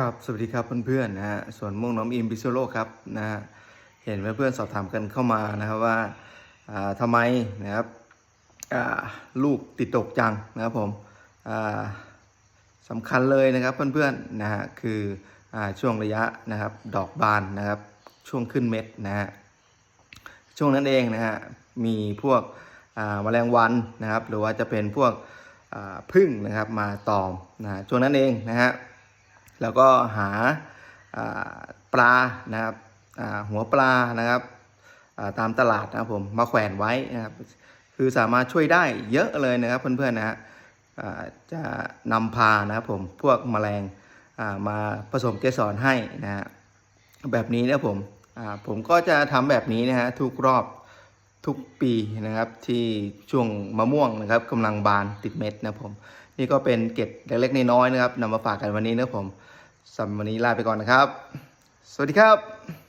ครับสวัสดีครับเพื่อนๆนะฮะส่วนม่วงน้อมอิมพิโซโลครับนะฮะเห็นเพื่อนๆสอบถามกันเข้ามานะครับว่าอ่าทำไมนะครับลูกติดตกจังนะครับผมอ่าสำคัญเลยนะครับเพื่อนๆนะฮะคืออช่วงระยะนะครับดอกบานนะครับช่วงขึ้นเม็ดนะฮะช่วงนั้นเองนะฮะมีพวกแมลงวันนะครับ หรือว่าจะเป็นพวกพึ่งนะครับมาตอมนะช่วงนั้นเองนะฮะ แล้วก็หาปลานะครับหัวปลานะครับตามตลาดนะครับผมมาแขวนไว้นะครับคือสามารถช่วยได้เยอะเลยนะครับเพื่อนๆนะฮะจะนำพานะครับผมพวกแมลงมาผสมเกสรให้นะฮะแบบนี้นะผมผมก็จะทำแบบนี้นะฮะทุกรอบ ทุกปีนะครับที่ช่วงมะม่วงนะครับกำลังบานติดเม็ดนะผม นี่ก็เป็นเก็ดเล็กๆน้อยๆนะครับนำมาฝากกันวันนี้นะผมสำหรับวันนี้ลาไปก่อนนะครับ สวัสดีครับ